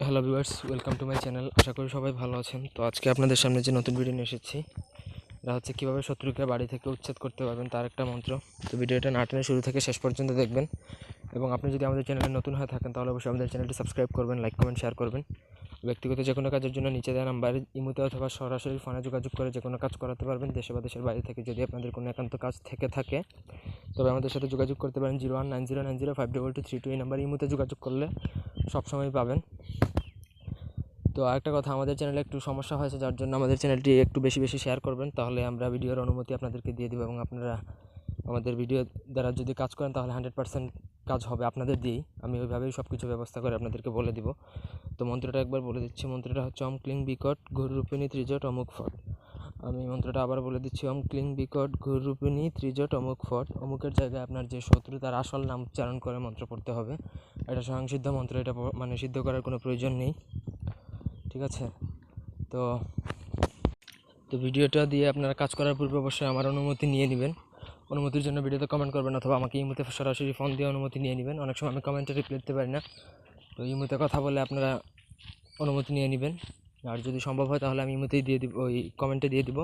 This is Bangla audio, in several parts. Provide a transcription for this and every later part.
Hello viewers, welcome to my channel. আশা করি সবাই ভালো আছেন। তো আজকে আপনাদের সামনে যে নতুন ভিডিও নিয়ে এসেছি, এটা হচ্ছে কীভাবে শত্রুকে বাড়ি থেকে উচ্ছেদ করতে পারবেন তার একটা মন্ত্র। তো ভিডিওটা না টেনে শুরু থেকে শেষ পর্যন্ত দেখবেন এবং আপনি যদি আমাদের চ্যানেলে নতুন হয়ে থাকেন, তাহলে অবশ্যই আমাদের চ্যানেলটি সাবস্ক্রাইব করবেন, লাইক, কমেন্ট, শেয়ার করবেন। ব্যক্তিগত যে কোনো কাজের জন্য নিচে দেওয়া নাম্বার ইমুতে অথবা সরাসরি ফোনে যোগাযোগ করে যে কোনো কাজ করাতে পারবেন, দেশে বা দেশের বাইরে থেকে যদি আপনাদের কোনো একান্ত কাজ থেকে থাকে। তবে আমাদের সাথে যোগাযোগ করতে পারেন zero one nine zero nine zero five double two three two এই নাম্বার ইমুতে যোগাযোগ করলে সবসময় পাবেন। তো আরেকটা কথা, আমাদের চ্যানেলে একটু সমস্যা হয়েছে, যার জন্য আমাদের চ্যানেলটি একটু বেশি বেশি শেয়ার করবেন। তাহলে আমরা ভিডিওর অনুমতি আপনাদেরকে দিয়ে দেবো এবং আপনারা আমাদের ভিডিও দ্বারা যদি কাজ করেন, তাহলে হান্ড্রেড পার্সেন্ট কাজ হবে আপনাদের দিয়েই। আমি ওইভাবেই সব কিছু ব্যবস্থা করে আপনাদেরকে বলে দিব। তো মন্ত্রটা একবার বলে দিচ্ছি। মন্ত্রটা হচ্ছে অম ক্লিং বিকট, ঘুররূপিণী ত্রিজট অমুক ফট। আমি মন্ত্রটা আবার বলে দিচ্ছি। অম ক্লিং বিকট ঘুররূপিণী ত্রিজট অমুক ফট। অমুকের জায়গায় আপনার যে শত্রু তার আসল নাম উচ্চারণ করে মন্ত্র পড়তে হবে। এটা স্বয়ংসিদ্ধ মন্ত্র, এটা মানে সিদ্ধ করার কোনো প্রয়োজন নেই। ঠিক আছে? তো তো ভিডিওটা দিয়ে আপনারা কাজ করার পূর্বে অবশ্যই আমার অনুমতি নিয়ে নেবেন। অনুমতির জন্য ভিডিওতে কমেন্ট করবেন অথবা আমাকে ইমুতে সরাসরি ফোন দিয়ে অনুমতি নিয়ে নেবেন। অনেক সময় আমি কমেন্টে রিপ্লাই দিতে পারি না। তো ইমুতে কথা বলে আপনারা অনুমতি নিয়ে নেবেন। আর যদি সম্ভব হয় তাহলে আমি ইমুতেই দিয়ে দিব, ওই কমেন্টে দিয়ে দিব।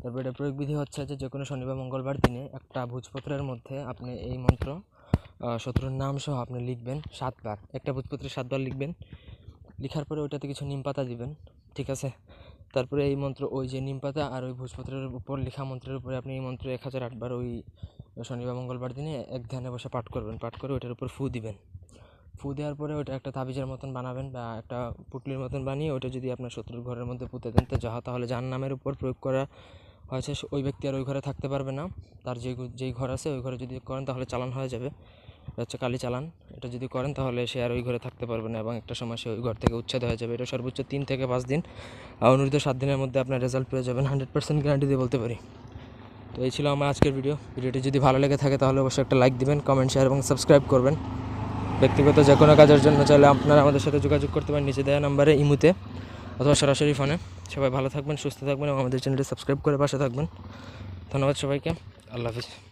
তারপর এটা প্রয়োগ বিধি হচ্ছে যে যে কোনো শনিবার, মঙ্গলবার দিনে একটা ভোজপত্রের মধ্যে আপনি এই মন্ত্র শত্রুর নাম সহ আপনি লিখবেন সাতবার। একটা ভোজপত্রে সাতবার লিখবেন। লেখার পরে ওইটাতে কিছু নিম পাতা দিবেন, ঠিক আছে? তারপরে এই মন্ত্র, ওই যে নিম পাতা আর ওই ভোজপত্রের উপর লেখা মন্ত্রের উপরে আপনি এই মন্ত্র এক হাজার আটবার ওই শনিবার, মঙ্গলবার দিনে এক ধ্যানে বসে পাঠ করবেন। পাঠ করে ওইটার উপর ফু দিবেন। ফু দেওয়ার পরে ওটা একটা তাবিজের মতন বানাবেন বা একটা পুটলির মতন বানিয়ে ওটা যদি আপনার শত্রুর ঘরের মধ্যে পুঁতে দেন, তো যাহা তাহলে যার নামের উপর প্রয়োগ করা হয়েছে। ওই ব্যক্তি আর ওই ঘরে থাকতে পারবে না। তার যে যেই ঘর আছে ওই ঘরে যদি করেন তাহলে চালান হয়ে যাবে। এটা হচ্ছে কালি চালান। এটা যদি করেন তাহলে সে আর ওই ঘরে থাকতে পারবে না এবং একটা সময় সে ওই ঘর থেকে উচ্ছেদ হয়ে যাবে। এটা সর্বোচ্চ তিন থেকে পাঁচ দিন। আর অনুরিত সাত দিনের মধ্যে আপনার রেজাল্ট পেয়ে যাবেন। হান্ড্রেড পার্সেন্ট গ্যারান্টি দিয়ে বলতে পারি। তো এই ছিল আমার আজকের ভিডিও ভিডিওটি যদি ভালো লেগে থাকে তাহলে অবশ্যই একটা লাইক দিবেন কমেন্ট শেয়ার এবং সাবস্ক্রাইব করবেন। ব্যক্তিগত যে কোনো কাজের জন্য চাইলে আপনারা আমাদের সাথে যোগাযোগ করতে পারেন নিচে দেওয়া নাম্বারে, ইমুতে অথবা সরাসরি ফোনে। সবাই ভালো থাকবেন, সুস্থ থাকবেন এবং আমাদের চ্যানেলটি সাবস্ক্রাইব করে পাশে থাকবেন। ধন্যবাদ সবাইকে। আল্লাহ হাফিজ।